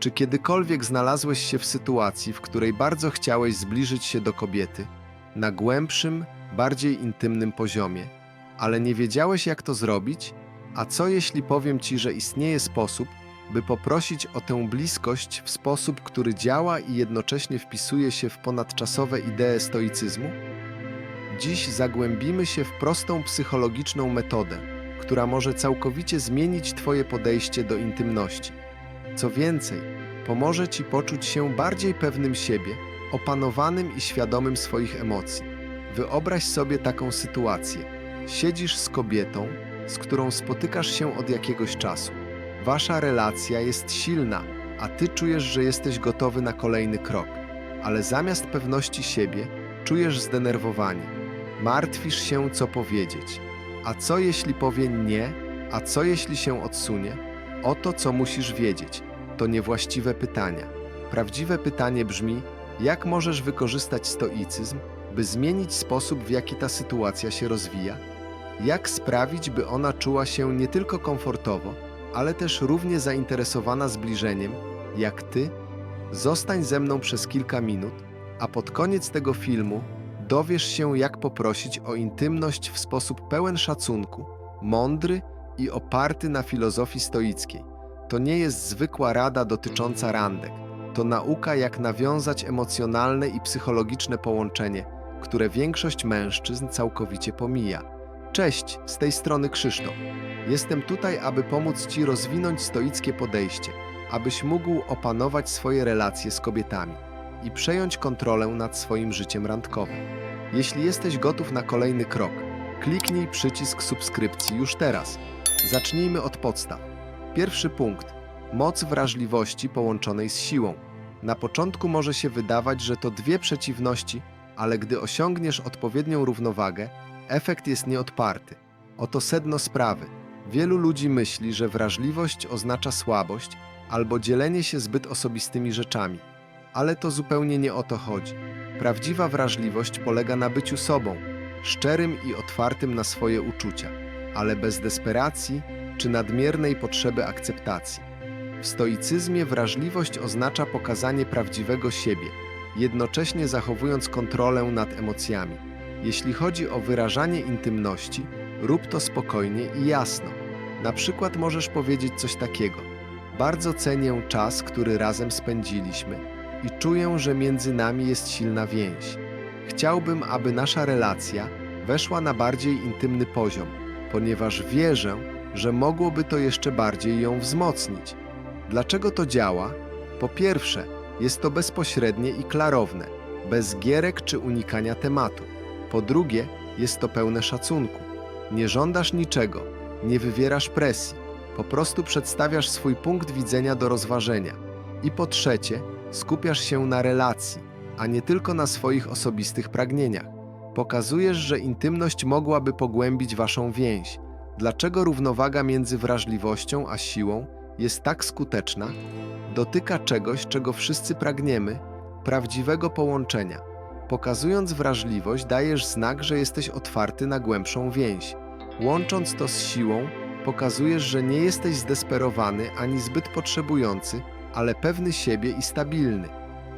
Czy kiedykolwiek znalazłeś się w sytuacji, w której bardzo chciałeś zbliżyć się do kobiety na głębszym, bardziej intymnym poziomie, ale nie wiedziałeś, jak to zrobić? A co jeśli powiem ci, że istnieje sposób, by poprosić o tę bliskość w sposób, który działa i jednocześnie wpisuje się w ponadczasowe idee stoicyzmu? Dziś zagłębimy się w prostą psychologiczną metodę, która może całkowicie zmienić Twoje podejście do intymności. Co więcej, pomoże Ci poczuć się bardziej pewnym siebie, opanowanym i świadomym swoich emocji. Wyobraź sobie taką sytuację. Siedzisz z kobietą, z którą spotykasz się od jakiegoś czasu. Wasza relacja jest silna, a Ty czujesz, że jesteś gotowy na kolejny krok. Ale zamiast pewności siebie, czujesz zdenerwowanie. Martwisz się, co powiedzieć. A co jeśli powie nie? A co jeśli się odsunie? Oto co musisz wiedzieć. To niewłaściwe pytania. Prawdziwe pytanie brzmi: jak możesz wykorzystać stoicyzm, by zmienić sposób, w jaki ta sytuacja się rozwija? Jak sprawić, by ona czuła się nie tylko komfortowo, ale też równie zainteresowana zbliżeniem, jak ty? Zostań ze mną przez kilka minut, a pod koniec tego filmu dowiesz się, jak poprosić o intymność w sposób pełen szacunku, mądry i oparty na filozofii stoickiej. To nie jest zwykła rada dotycząca randek. To nauka, jak nawiązać emocjonalne i psychologiczne połączenie, które większość mężczyzn całkowicie pomija. Cześć, z tej strony Krzysztof. Jestem tutaj, aby pomóc Ci rozwinąć stoickie podejście, abyś mógł opanować swoje relacje z kobietami i przejąć kontrolę nad swoim życiem randkowym. Jeśli jesteś gotów na kolejny krok, kliknij przycisk subskrypcji już teraz. Zacznijmy od podstaw. Pierwszy punkt. Moc wrażliwości połączonej z siłą. Na początku może się wydawać, że to dwie przeciwności, ale gdy osiągniesz odpowiednią równowagę, efekt jest nieodparty. Oto sedno sprawy. Wielu ludzi myśli, że wrażliwość oznacza słabość albo dzielenie się zbyt osobistymi rzeczami. Ale to zupełnie nie o to chodzi. Prawdziwa wrażliwość polega na byciu sobą, szczerym i otwartym na swoje uczucia, ale bez desperacji czy nadmiernej potrzeby akceptacji. W stoicyzmie wrażliwość oznacza pokazanie prawdziwego siebie, jednocześnie zachowując kontrolę nad emocjami. Jeśli chodzi o wyrażanie intymności, rób to spokojnie i jasno. Na przykład możesz powiedzieć coś takiego: Bardzo cenię czas, który razem spędziliśmy i czuję, że między nami jest silna więź. Chciałbym, aby nasza relacja weszła na bardziej intymny poziom, ponieważ wierzę, że mogłoby to jeszcze bardziej ją wzmocnić. Dlaczego to działa? Po pierwsze, jest to bezpośrednie i klarowne, bez gierek czy unikania tematu. Po drugie, jest to pełne szacunku. Nie żądasz niczego, nie wywierasz presji, po prostu przedstawiasz swój punkt widzenia do rozważenia. I po trzecie, skupiasz się na relacji, a nie tylko na swoich osobistych pragnieniach. Pokazujesz, że intymność mogłaby pogłębić waszą więź. Dlaczego równowaga między wrażliwością a siłą jest tak skuteczna? Dotyka czegoś, czego wszyscy pragniemy prawdziwego połączenia. Pokazując wrażliwość, dajesz znak, że jesteś otwarty na głębszą więź. Łącząc to z siłą, pokazujesz, że nie jesteś zdesperowany ani zbyt potrzebujący, ale pewny siebie i stabilny.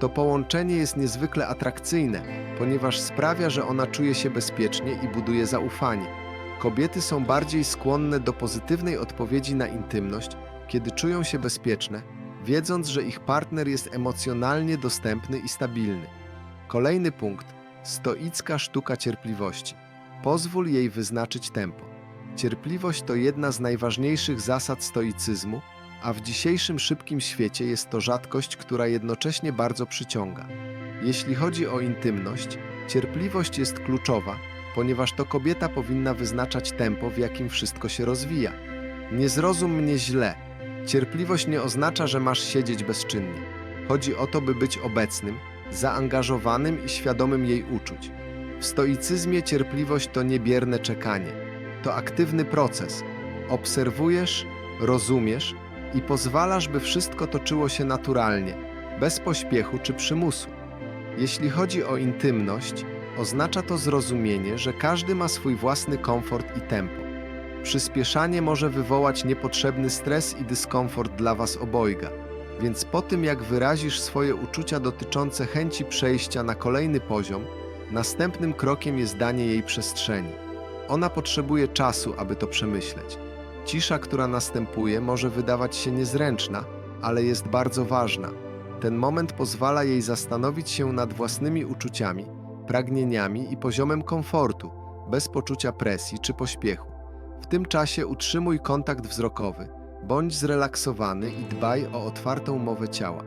To połączenie jest niezwykle atrakcyjne, ponieważ sprawia, że ona czuje się bezpiecznie i buduje zaufanie. Kobiety są bardziej skłonne do pozytywnej odpowiedzi na intymność, kiedy czują się bezpieczne, wiedząc, że ich partner jest emocjonalnie dostępny i stabilny. Kolejny punkt stoicka sztuka cierpliwości. Pozwól jej wyznaczyć tempo. Cierpliwość to jedna z najważniejszych zasad stoicyzmu, a w dzisiejszym szybkim świecie jest to rzadkość, która jednocześnie bardzo przyciąga. Jeśli chodzi o intymność, cierpliwość jest kluczowa, ponieważ to kobieta powinna wyznaczać tempo, w jakim wszystko się rozwija. Nie zrozum mnie źle. Cierpliwość nie oznacza, że masz siedzieć bezczynnie. Chodzi o to, by być obecnym, zaangażowanym i świadomym jej uczuć. W stoicyzmie cierpliwość to niebierne czekanie. To aktywny proces. Obserwujesz, rozumiesz i pozwalasz, by wszystko toczyło się naturalnie, bez pośpiechu czy przymusu. Jeśli chodzi o intymność, oznacza to zrozumienie, że każdy ma swój własny komfort i tempo. Przyspieszanie może wywołać niepotrzebny stres i dyskomfort dla Was obojga. Więc po tym, jak wyrazisz swoje uczucia dotyczące chęci przejścia na kolejny poziom, następnym krokiem jest danie jej przestrzeni. Ona potrzebuje czasu, aby to przemyśleć. Cisza, która następuje, może wydawać się niezręczna, ale jest bardzo ważna. Ten moment pozwala jej zastanowić się nad własnymi uczuciami, pragnieniami i poziomem komfortu, bez poczucia presji czy pośpiechu. W tym czasie utrzymuj kontakt wzrokowy, bądź zrelaksowany i dbaj o otwartą mowę ciała.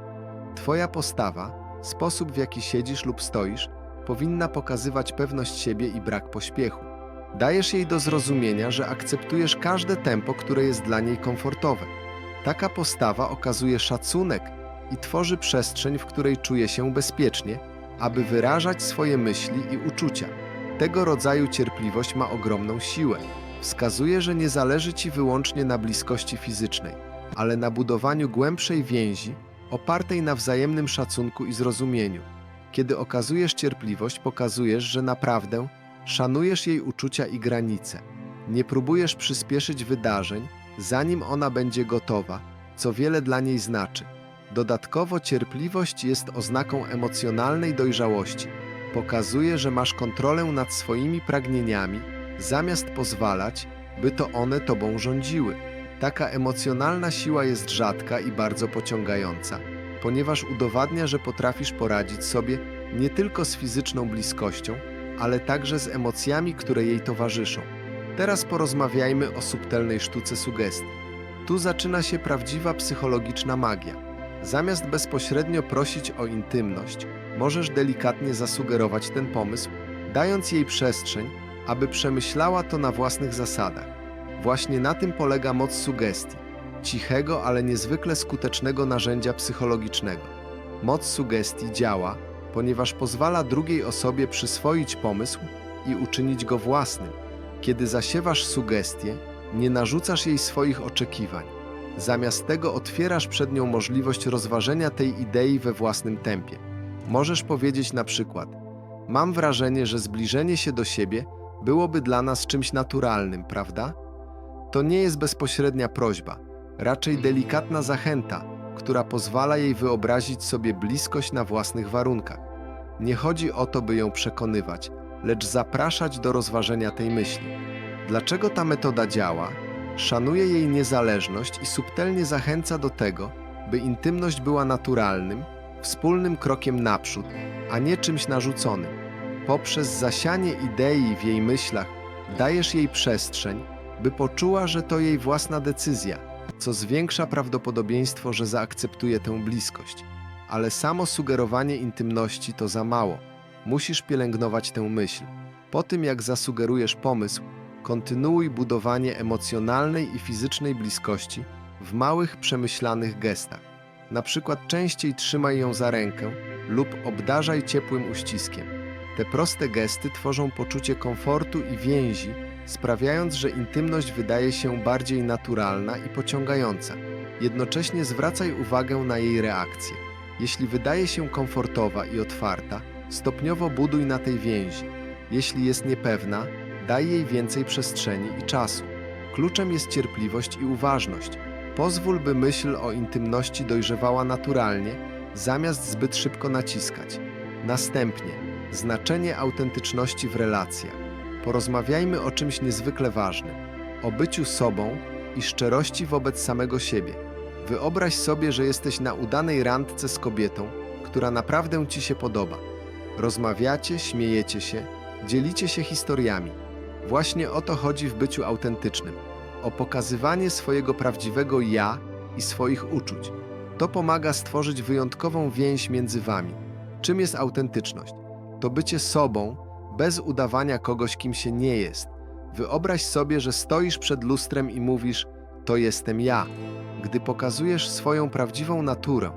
Twoja postawa, sposób w jaki siedzisz lub stoisz, powinna pokazywać pewność siebie i brak pośpiechu. Dajesz jej do zrozumienia, że akceptujesz każde tempo, które jest dla niej komfortowe. Taka postawa okazuje szacunek i tworzy przestrzeń, w której czuje się bezpiecznie, aby wyrażać swoje myśli i uczucia. Tego rodzaju cierpliwość ma ogromną siłę. Wskazuje, że nie zależy ci wyłącznie na bliskości fizycznej, ale na budowaniu głębszej więzi opartej na wzajemnym szacunku i zrozumieniu. Kiedy okazujesz cierpliwość, pokazujesz, że naprawdę szanujesz jej uczucia i granice. Nie próbujesz przyspieszyć wydarzeń, zanim ona będzie gotowa, co wiele dla niej znaczy. Dodatkowo cierpliwość jest oznaką emocjonalnej dojrzałości. Pokazuje, że masz kontrolę nad swoimi pragnieniami, zamiast pozwalać, by to one tobą rządziły. Taka emocjonalna siła jest rzadka i bardzo pociągająca, ponieważ udowadnia, że potrafisz poradzić sobie nie tylko z fizyczną bliskością, ale także z emocjami, które jej towarzyszą. Teraz porozmawiajmy o subtelnej sztuce sugestii. Tu zaczyna się prawdziwa psychologiczna magia. Zamiast bezpośrednio prosić o intymność, możesz delikatnie zasugerować ten pomysł, dając jej przestrzeń, aby przemyślała to na własnych zasadach. Właśnie na tym polega moc sugestii, cichego, ale niezwykle skutecznego narzędzia psychologicznego. Moc sugestii działa, ponieważ pozwala drugiej osobie przyswoić pomysł i uczynić go własnym. Kiedy zasiewasz sugestie, nie narzucasz jej swoich oczekiwań. Zamiast tego otwierasz przed nią możliwość rozważenia tej idei we własnym tempie. Możesz powiedzieć na przykład: Mam wrażenie, że zbliżenie się do siebie byłoby dla nas czymś naturalnym, prawda? To nie jest bezpośrednia prośba, raczej delikatna zachęta, która pozwala jej wyobrazić sobie bliskość na własnych warunkach. Nie chodzi o to, by ją przekonywać, lecz zapraszać do rozważenia tej myśli. Dlaczego ta metoda działa? Szanuje jej niezależność i subtelnie zachęca do tego, by intymność była naturalnym, wspólnym krokiem naprzód, a nie czymś narzuconym. Poprzez zasianie idei w jej myślach dajesz jej przestrzeń, by poczuła, że to jej własna decyzja, co zwiększa prawdopodobieństwo, że zaakceptuje tę bliskość. Ale samo sugerowanie intymności to za mało. Musisz pielęgnować tę myśl. Po tym, jak zasugerujesz pomysł, kontynuuj budowanie emocjonalnej i fizycznej bliskości w małych, przemyślanych gestach. Na przykład częściej trzymaj ją za rękę lub obdarzaj ciepłym uściskiem. Te proste gesty tworzą poczucie komfortu i więzi, sprawiając, że intymność wydaje się bardziej naturalna i pociągająca. Jednocześnie zwracaj uwagę na jej reakcję. Jeśli wydaje się komfortowa i otwarta, stopniowo buduj na tej więzi. Jeśli jest niepewna, daj jej więcej przestrzeni i czasu. Kluczem jest cierpliwość i uważność. Pozwól, by myśl o intymności dojrzewała naturalnie, zamiast zbyt szybko naciskać. Następnie, znaczenie autentyczności w relacjach. Porozmawiajmy o czymś niezwykle ważnym o byciu sobą i szczerości wobec samego siebie. Wyobraź sobie, że jesteś na udanej randce z kobietą, która naprawdę ci się podoba. Rozmawiacie, śmiejecie się, dzielicie się historiami. Właśnie o to chodzi w byciu autentycznym o pokazywanie swojego prawdziwego ja i swoich uczuć. To pomaga stworzyć wyjątkową więź między wami. Czym jest autentyczność? To bycie sobą, bez udawania kogoś, kim się nie jest. Wyobraź sobie, że stoisz przed lustrem i mówisz: To jestem ja. Gdy pokazujesz swoją prawdziwą naturę,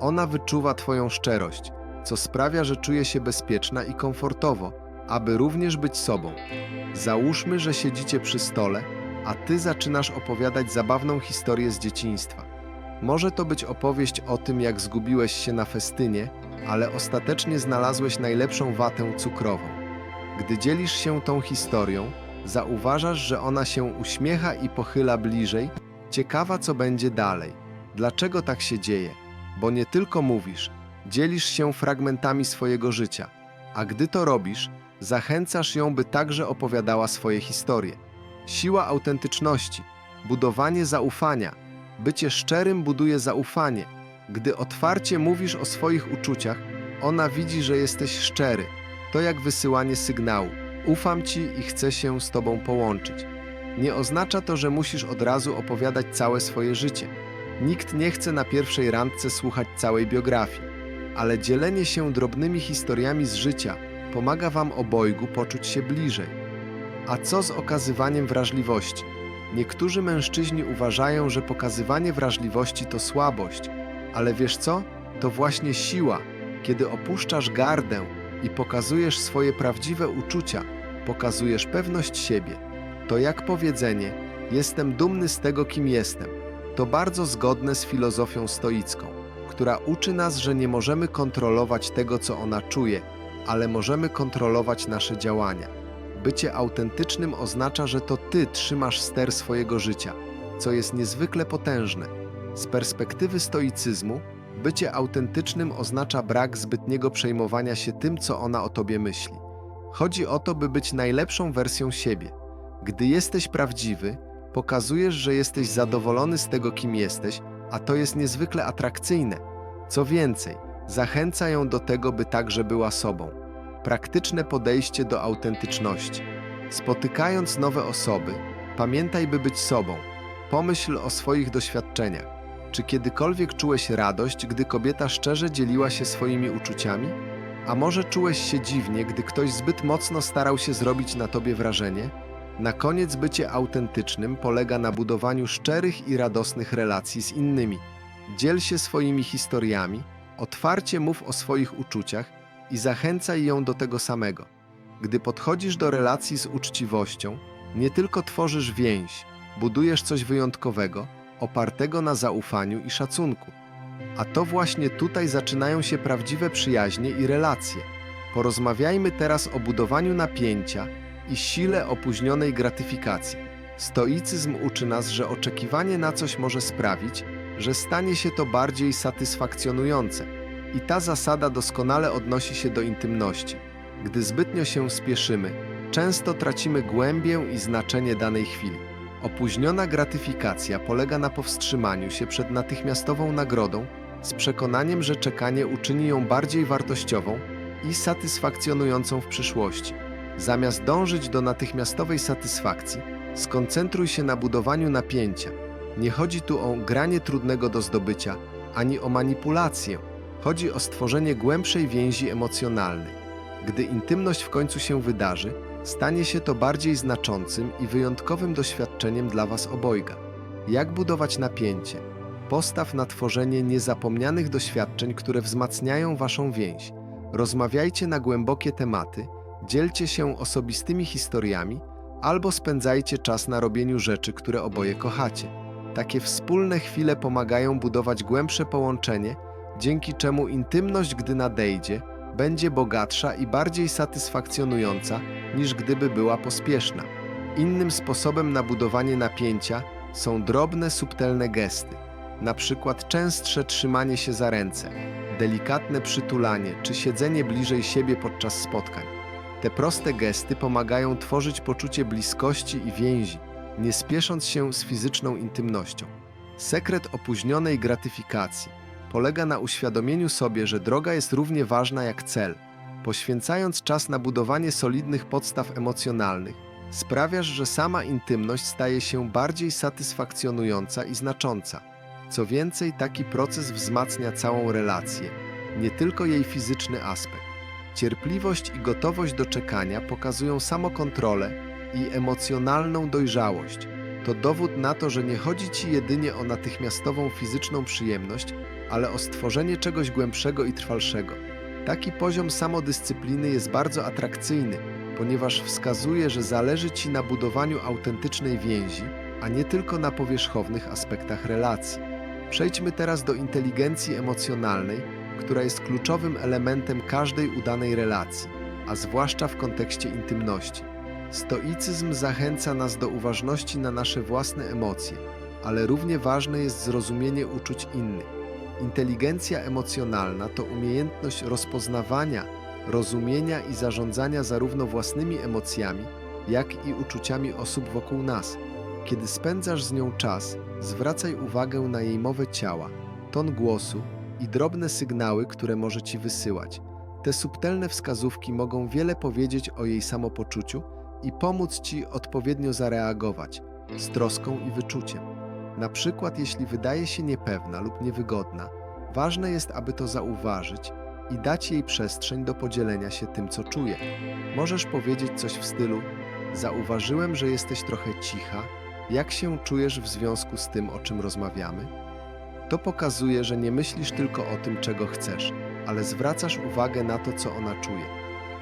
ona wyczuwa Twoją szczerość, co sprawia, że czuje się bezpieczna i komfortowo, aby również być sobą. Załóżmy, że siedzicie przy stole, a Ty zaczynasz opowiadać zabawną historię z dzieciństwa. Może to być opowieść o tym, jak zgubiłeś się na festynie, ale ostatecznie znalazłeś najlepszą watę cukrową. Gdy dzielisz się tą historią, zauważasz, że ona się uśmiecha i pochyla bliżej, ciekawa co będzie dalej. Dlaczego tak się dzieje? bo nie tylko mówisz, dzielisz się fragmentami swojego życia, a gdy to robisz, zachęcasz ją, by także opowiadała swoje historie. Siła autentyczności, budowanie zaufania. Bycie szczerym buduje zaufanie. Gdy otwarcie mówisz o swoich uczuciach, ona widzi, że jesteś szczery. To jak wysyłanie sygnału. Ufam ci i chcę się z tobą połączyć. Nie oznacza to, że musisz od razu opowiadać całe swoje życie. Nikt nie chce na pierwszej randce słuchać całej biografii, ale dzielenie się drobnymi historiami z życia pomaga wam obojgu poczuć się bliżej. A co z okazywaniem wrażliwości? Niektórzy mężczyźni uważają, że pokazywanie wrażliwości to słabość, ale wiesz co? To właśnie siła, kiedy opuszczasz gardę i pokazujesz swoje prawdziwe uczucia, pokazujesz pewność siebie. To jak powiedzenie: Jestem dumny z tego, kim jestem. To bardzo zgodne z filozofią stoicką, która uczy nas, że nie możemy kontrolować tego, co ona czuje, ale możemy kontrolować nasze działania. Bycie autentycznym oznacza, że to ty trzymasz ster swojego życia, co jest niezwykle potężne. Z perspektywy stoicyzmu, bycie autentycznym oznacza brak zbytniego przejmowania się tym, co ona o tobie myśli. Chodzi o to, by być najlepszą wersją siebie. Gdy jesteś prawdziwy, pokazujesz, że jesteś zadowolony z tego, kim jesteś, a to jest niezwykle atrakcyjne. Co więcej, zachęca ją do tego, by także była sobą. Praktyczne podejście do autentyczności. Spotykając nowe osoby, pamiętaj, by być sobą. Pomyśl o swoich doświadczeniach. Czy kiedykolwiek czułeś radość, gdy kobieta szczerze dzieliła się swoimi uczuciami? A może czułeś się dziwnie, gdy ktoś zbyt mocno starał się zrobić na tobie wrażenie? Na koniec bycie autentycznym polega na budowaniu szczerych i radosnych relacji z innymi. Dziel się swoimi historiami, otwarcie mów o swoich uczuciach i zachęcaj ją do tego samego. Gdy podchodzisz do relacji z uczciwością, nie tylko tworzysz więź, budujesz coś wyjątkowego, opartego na zaufaniu i szacunku. A to właśnie tutaj zaczynają się prawdziwe przyjaźnie i relacje. Porozmawiajmy teraz o budowaniu napięcia i sile opóźnionej gratyfikacji. Stoicyzm uczy nas, że oczekiwanie na coś może sprawić, że stanie się to bardziej satysfakcjonujące. I ta zasada doskonale odnosi się do intymności. Gdy zbytnio się spieszymy, często tracimy głębię i znaczenie danej chwili. Opóźniona gratyfikacja polega na powstrzymaniu się przed natychmiastową nagrodą z przekonaniem, że czekanie uczyni ją bardziej wartościową i satysfakcjonującą w przyszłości. Zamiast dążyć do natychmiastowej satysfakcji, skoncentruj się na budowaniu napięcia. Nie chodzi tu o granie trudnego do zdobycia, ani o manipulację. Chodzi o stworzenie głębszej więzi emocjonalnej. Gdy intymność w końcu się wydarzy, stanie się to bardziej znaczącym i wyjątkowym doświadczeniem dla Was obojga. Jak budować napięcie? Postaw na tworzenie niezapomnianych doświadczeń, które wzmacniają Waszą więź. Rozmawiajcie na głębokie tematy, dzielcie się osobistymi historiami albo spędzajcie czas na robieniu rzeczy, które oboje kochacie. Takie wspólne chwile pomagają budować głębsze połączenie, dzięki czemu intymność, gdy nadejdzie, będzie bogatsza i bardziej satysfakcjonująca niż gdyby była pospieszna. Innym sposobem na budowanie napięcia są drobne, subtelne gesty, na przykład częstsze trzymanie się za ręce, delikatne przytulanie czy siedzenie bliżej siebie podczas spotkań. Te proste gesty pomagają tworzyć poczucie bliskości i więzi, nie spiesząc się z fizyczną intymnością. Sekret opóźnionej gratyfikacji polega na uświadomieniu sobie, że droga jest równie ważna jak cel. Poświęcając czas na budowanie solidnych podstaw emocjonalnych, sprawiasz, że sama intymność staje się bardziej satysfakcjonująca i znacząca. Co więcej, taki proces wzmacnia całą relację, nie tylko jej fizyczny aspekt. Cierpliwość i gotowość do czekania pokazują samokontrolę i emocjonalną dojrzałość. To dowód na to, że nie chodzi ci jedynie o natychmiastową fizyczną przyjemność, ale o stworzenie czegoś głębszego i trwalszego. Taki poziom samodyscypliny jest bardzo atrakcyjny, ponieważ wskazuje, że zależy ci na budowaniu autentycznej więzi, a nie tylko na powierzchownych aspektach relacji. Przejdźmy teraz do inteligencji emocjonalnej, która jest kluczowym elementem każdej udanej relacji, a zwłaszcza w kontekście intymności. Stoicyzm zachęca nas do uważności na nasze własne emocje, ale równie ważne jest zrozumienie uczuć innych. Inteligencja emocjonalna to umiejętność rozpoznawania, rozumienia i zarządzania zarówno własnymi emocjami, jak i uczuciami osób wokół nas. Kiedy spędzasz z nią czas, zwracaj uwagę na jej mowę ciała, ton głosu i drobne sygnały, które może ci wysyłać. Te subtelne wskazówki mogą wiele powiedzieć o jej samopoczuciu i pomóc ci odpowiednio zareagować z troską i wyczuciem. Na przykład, jeśli wydaje się niepewna lub niewygodna, ważne jest, aby to zauważyć i dać jej przestrzeń do podzielenia się tym, co czuje. Możesz powiedzieć coś w stylu: Zauważyłem, że jesteś trochę cicha. Jak się czujesz w związku z tym, o czym rozmawiamy? To pokazuje, że nie myślisz tylko o tym, czego chcesz, ale zwracasz uwagę na to, co ona czuje.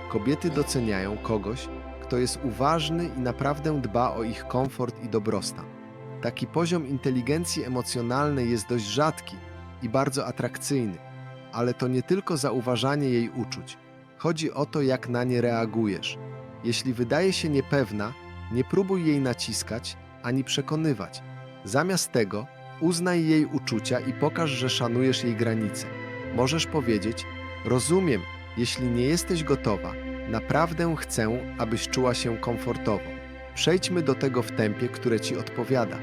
Kobiety doceniają kogoś, kto jest uważny i naprawdę dba o ich komfort i dobrostan. Taki poziom inteligencji emocjonalnej jest dość rzadki i bardzo atrakcyjny, ale to nie tylko zauważanie jej uczuć. Chodzi o to, jak na nie reagujesz. Jeśli wydaje się niepewna, nie próbuj jej naciskać ani przekonywać. Zamiast tego, uznaj jej uczucia i pokaż, że szanujesz jej granice. Możesz powiedzieć: Rozumiem, jeśli nie jesteś gotowa, naprawdę chcę, abyś czuła się komfortowo. Przejdźmy do tego w tempie, które ci odpowiada.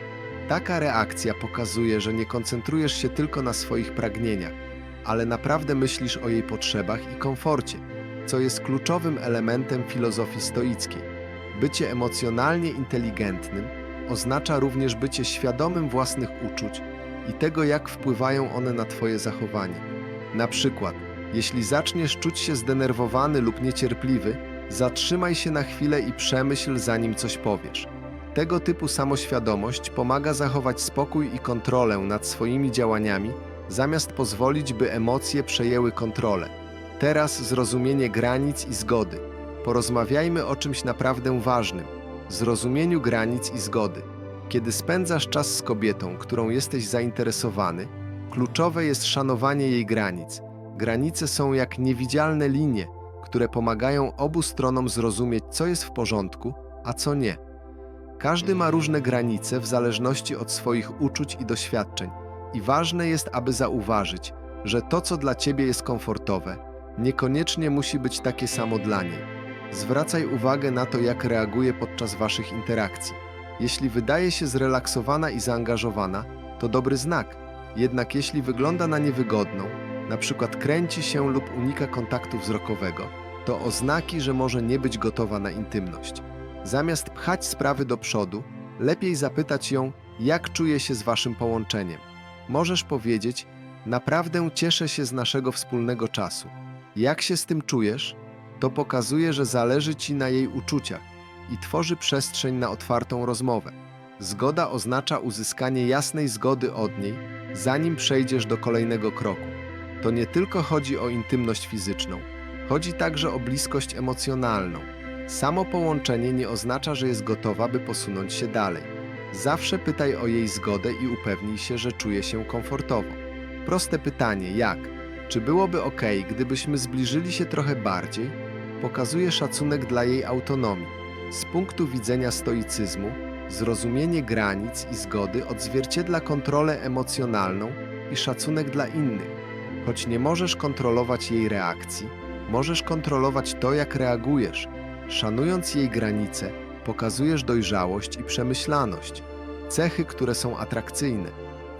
Taka reakcja pokazuje, że nie koncentrujesz się tylko na swoich pragnieniach, ale naprawdę myślisz o jej potrzebach i komforcie, co jest kluczowym elementem filozofii stoickiej. Bycie emocjonalnie inteligentnym oznacza również bycie świadomym własnych uczuć i tego, jak wpływają one na Twoje zachowanie. Na przykład, jeśli zaczniesz czuć się zdenerwowany lub niecierpliwy, zatrzymaj się na chwilę i przemyśl, zanim coś powiesz. Tego typu samoświadomość pomaga zachować spokój i kontrolę nad swoimi działaniami, zamiast pozwolić, by emocje przejęły kontrolę. Teraz zrozumienie granic i zgody. Porozmawiajmy o czymś naprawdę ważnym zrozumieniu granic i zgody. Kiedy spędzasz czas z kobietą, którą jesteś zainteresowany, kluczowe jest szanowanie jej granic. Granice są jak niewidzialne linie, które pomagają obu stronom zrozumieć, co jest w porządku, a co nie. Każdy ma różne granice w zależności od swoich uczuć i doświadczeń, i ważne jest, aby zauważyć, że to, co dla ciebie jest komfortowe, niekoniecznie musi być takie samo dla niej. Zwracaj uwagę na to, jak reaguje podczas waszych interakcji. Jeśli wydaje się zrelaksowana i zaangażowana, to dobry znak. Jednak jeśli wygląda na niewygodną, na przykład kręci się lub unika kontaktu wzrokowego, to oznaki, że może nie być gotowa na intymność. Zamiast pchać sprawy do przodu, lepiej zapytać ją, jak czuje się z waszym połączeniem. Możesz powiedzieć: Naprawdę cieszę się z naszego wspólnego czasu. Jak się z tym czujesz? To pokazuje, że zależy ci na jej uczuciach i tworzy przestrzeń na otwartą rozmowę. Zgoda oznacza uzyskanie jasnej zgody od niej, zanim przejdziesz do kolejnego kroku. To nie tylko chodzi o intymność fizyczną, chodzi także o bliskość emocjonalną. Samo połączenie nie oznacza, że jest gotowa, by posunąć się dalej. Zawsze pytaj o jej zgodę i upewnij się, że czuje się komfortowo. Proste pytanie: jak? Czy byłoby ok, gdybyśmy zbliżyli się trochę bardziej? pokazuje szacunek dla jej autonomii. Z punktu widzenia stoicyzmu, zrozumienie granic i zgody odzwierciedla kontrolę emocjonalną i szacunek dla innych. Choć nie możesz kontrolować jej reakcji, możesz kontrolować to, jak reagujesz. Szanując jej granice, pokazujesz dojrzałość i przemyślaność, cechy, które są atrakcyjne.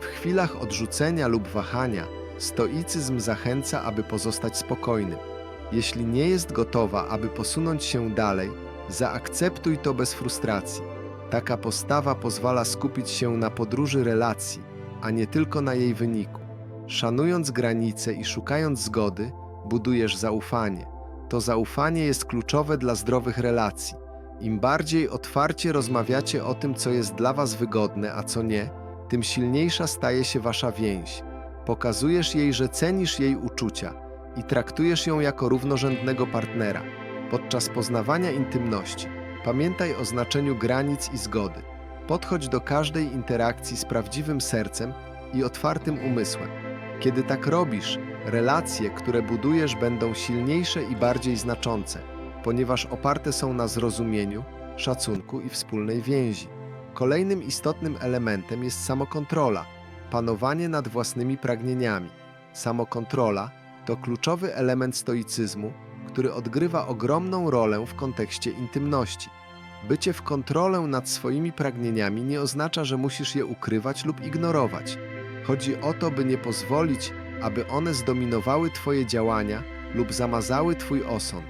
W chwilach odrzucenia lub wahania, stoicyzm zachęca, aby pozostać spokojnym. Jeśli nie jest gotowa, aby posunąć się dalej, zaakceptuj to bez frustracji. Taka postawa pozwala skupić się na podróży relacji, a nie tylko na jej wyniku. Szanując granice i szukając zgody, budujesz zaufanie. To zaufanie jest kluczowe dla zdrowych relacji. Im bardziej otwarcie rozmawiacie o tym, co jest dla Was wygodne, a co nie, tym silniejsza staje się Wasza więź. Pokazujesz jej, że cenisz jej uczucia i traktujesz ją jako równorzędnego partnera. Podczas poznawania intymności pamiętaj o znaczeniu granic i zgody. Podchodź do każdej interakcji z prawdziwym sercem i otwartym umysłem. Kiedy tak robisz, relacje, które budujesz, będą silniejsze i bardziej znaczące, ponieważ oparte są na zrozumieniu, szacunku i wspólnej więzi. Kolejnym istotnym elementem jest samokontrola, panowanie nad własnymi pragnieniami. Samokontrola to kluczowy element stoicyzmu, który odgrywa ogromną rolę w kontekście intymności. Bycie w kontrolę nad swoimi pragnieniami nie oznacza, że musisz je ukrywać lub ignorować. Chodzi o to, by nie pozwolić, aby one zdominowały Twoje działania lub zamazały Twój osąd.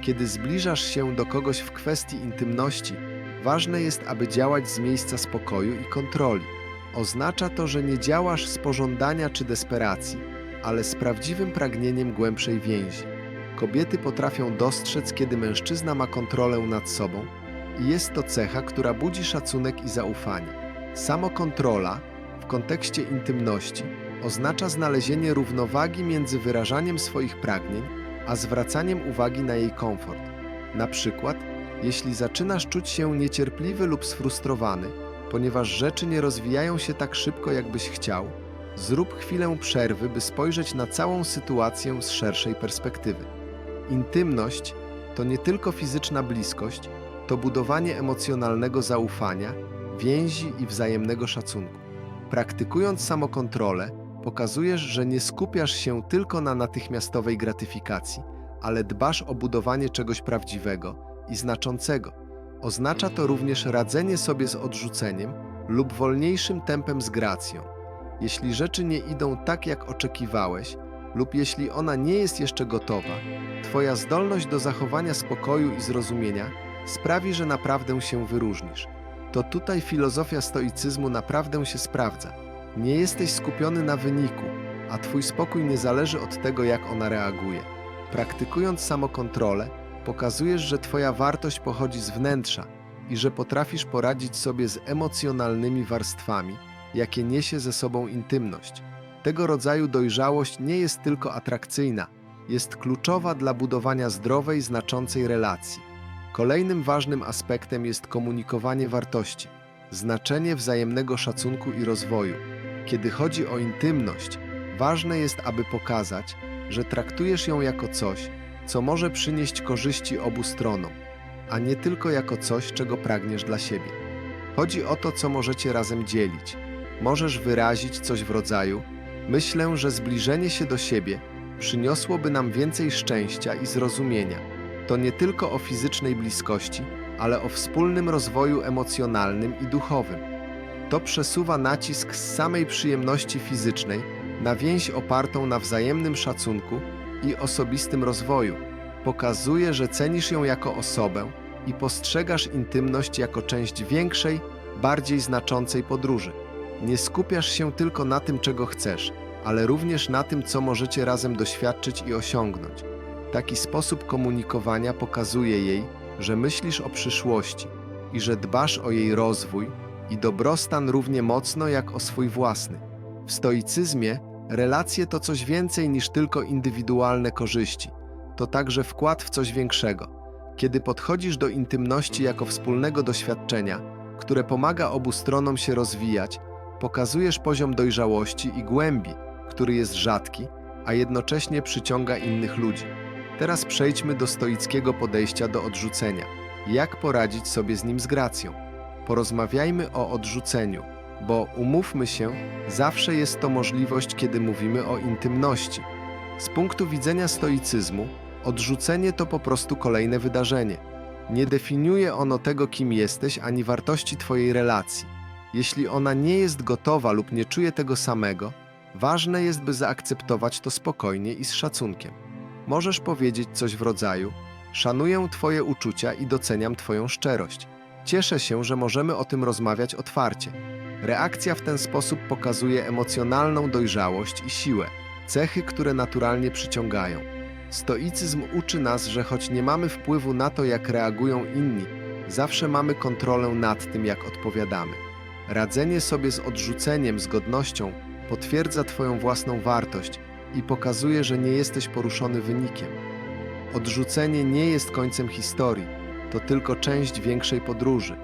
Kiedy zbliżasz się do kogoś w kwestii intymności, ważne jest, aby działać z miejsca spokoju i kontroli. Oznacza to, że nie działasz z pożądania czy desperacji, ale z prawdziwym pragnieniem głębszej więzi. Kobiety potrafią dostrzec, kiedy mężczyzna ma kontrolę nad sobą, i jest to cecha, która budzi szacunek i zaufanie. Samokontrola w kontekście intymności oznacza znalezienie równowagi między wyrażaniem swoich pragnień a zwracaniem uwagi na jej komfort. Na przykład, jeśli zaczynasz czuć się niecierpliwy lub sfrustrowany, ponieważ rzeczy nie rozwijają się tak szybko, jakbyś chciał, zrób chwilę przerwy, by spojrzeć na całą sytuację z szerszej perspektywy. Intymność to nie tylko fizyczna bliskość, to budowanie emocjonalnego zaufania, więzi i wzajemnego szacunku. Praktykując samokontrolę, pokazujesz, że nie skupiasz się tylko na natychmiastowej gratyfikacji, ale dbasz o budowanie czegoś prawdziwego i znaczącego. Oznacza to również radzenie sobie z odrzuceniem lub wolniejszym tempem z gracją. Jeśli rzeczy nie idą tak, jak oczekiwałeś, lub jeśli ona nie jest jeszcze gotowa, Twoja zdolność do zachowania spokoju i zrozumienia sprawi, że naprawdę się wyróżnisz. To tutaj filozofia stoicyzmu naprawdę się sprawdza. Nie jesteś skupiony na wyniku, a Twój spokój nie zależy od tego, jak ona reaguje. Praktykując samokontrolę, pokazujesz, że Twoja wartość pochodzi z wnętrza i że potrafisz poradzić sobie z emocjonalnymi warstwami, jakie niesie ze sobą intymność. Tego rodzaju dojrzałość nie jest tylko atrakcyjna, jest kluczowa dla budowania zdrowej, znaczącej relacji. Kolejnym ważnym aspektem jest komunikowanie wartości, znaczenie wzajemnego szacunku i rozwoju. Kiedy chodzi o intymność, ważne jest, aby pokazać, że traktujesz ją jako coś, co może przynieść korzyści obu stronom, a nie tylko jako coś, czego pragniesz dla siebie. Chodzi o to, co możecie razem dzielić. Możesz wyrazić coś w rodzaju: Myślę, że zbliżenie się do siebie przyniosłoby nam więcej szczęścia i zrozumienia. To nie tylko o fizycznej bliskości, ale o wspólnym rozwoju emocjonalnym i duchowym. To przesuwa nacisk z samej przyjemności fizycznej na więź opartą na wzajemnym szacunku i osobistym rozwoju. Pokazuje, że cenisz ją jako osobę i postrzegasz intymność jako część większej, bardziej znaczącej podróży. Nie skupiasz się tylko na tym, czego chcesz, ale również na tym, co możecie razem doświadczyć i osiągnąć. Taki sposób komunikowania pokazuje jej, że myślisz o przyszłości i że dbasz o jej rozwój i dobrostan równie mocno jak o swój własny. W stoicyzmie relacje to coś więcej niż tylko indywidualne korzyści. To także wkład w coś większego. Kiedy podchodzisz do intymności jako wspólnego doświadczenia, które pomaga obu stronom się rozwijać, pokazujesz poziom dojrzałości i głębi, który jest rzadki, a jednocześnie przyciąga innych ludzi. Teraz przejdźmy do stoickiego podejścia do odrzucenia. Jak poradzić sobie z nim z gracją? Porozmawiajmy o odrzuceniu, bo umówmy się, zawsze jest to możliwość, kiedy mówimy o intymności. Z punktu widzenia stoicyzmu, odrzucenie to po prostu kolejne wydarzenie. Nie definiuje ono tego, kim jesteś, ani wartości Twojej relacji. Jeśli ona nie jest gotowa lub nie czuje tego samego, ważne jest, by zaakceptować to spokojnie i z szacunkiem. Możesz powiedzieć coś w rodzaju: Szanuję Twoje uczucia i doceniam Twoją szczerość. Cieszę się, że możemy o tym rozmawiać otwarcie. Reakcja w ten sposób pokazuje emocjonalną dojrzałość i siłę, cechy, które naturalnie przyciągają. Stoicyzm uczy nas, że choć nie mamy wpływu na to, jak reagują inni, zawsze mamy kontrolę nad tym, jak odpowiadamy. Radzenie sobie z odrzuceniem, z godnością potwierdza Twoją własną wartość i pokazuje, że nie jesteś poruszony wynikiem. Odrzucenie nie jest końcem historii, to tylko część większej podróży.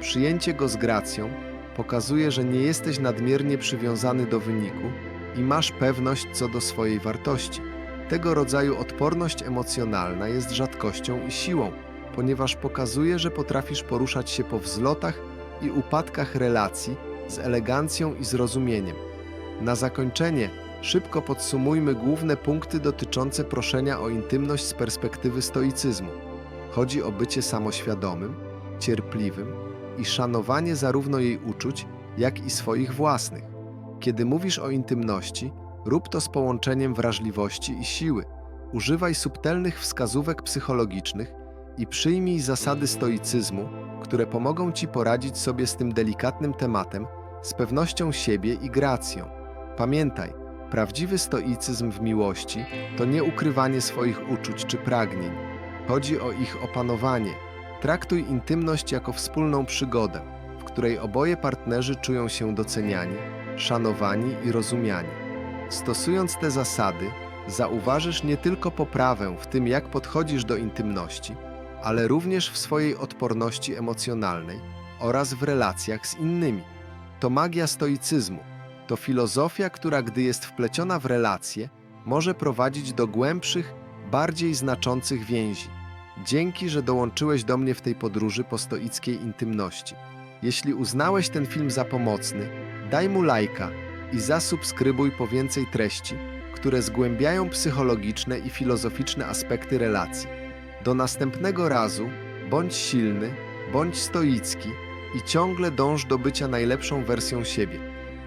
Przyjęcie go z gracją pokazuje, że nie jesteś nadmiernie przywiązany do wyniku i masz pewność co do swojej wartości. Tego rodzaju odporność emocjonalna jest rzadkością i siłą, ponieważ pokazuje, że potrafisz poruszać się po wzlotach i upadkach relacji z elegancją i zrozumieniem. Na zakończenie Szybko podsumujmy główne punkty dotyczące proszenia o intymność z perspektywy stoicyzmu. Chodzi o bycie samoświadomym, cierpliwym i szanowanie zarówno jej uczuć, jak i swoich własnych. Kiedy mówisz o intymności, rób to z połączeniem wrażliwości i siły. Używaj subtelnych wskazówek psychologicznych i przyjmij zasady stoicyzmu, które pomogą ci poradzić sobie z tym delikatnym tematem z pewnością siebie i gracją. Pamiętaj, prawdziwy stoicyzm w miłości to nie ukrywanie swoich uczuć czy pragnień. Chodzi o ich opanowanie. Traktuj intymność jako wspólną przygodę, w której oboje partnerzy czują się doceniani, szanowani i rozumiani. Stosując te zasady, zauważysz nie tylko poprawę w tym, jak podchodzisz do intymności, ale również w swojej odporności emocjonalnej oraz w relacjach z innymi. To magia stoicyzmu. To filozofia, która, gdy jest wpleciona w relacje, może prowadzić do głębszych, bardziej znaczących więzi. Dzięki, że dołączyłeś do mnie w tej podróży po stoickiej intymności. Jeśli uznałeś ten film za pomocny, daj mu lajka i zasubskrybuj po więcej treści, które zgłębiają psychologiczne i filozoficzne aspekty relacji. Do następnego razu bądź silny, bądź stoicki i ciągle dąż do bycia najlepszą wersją siebie.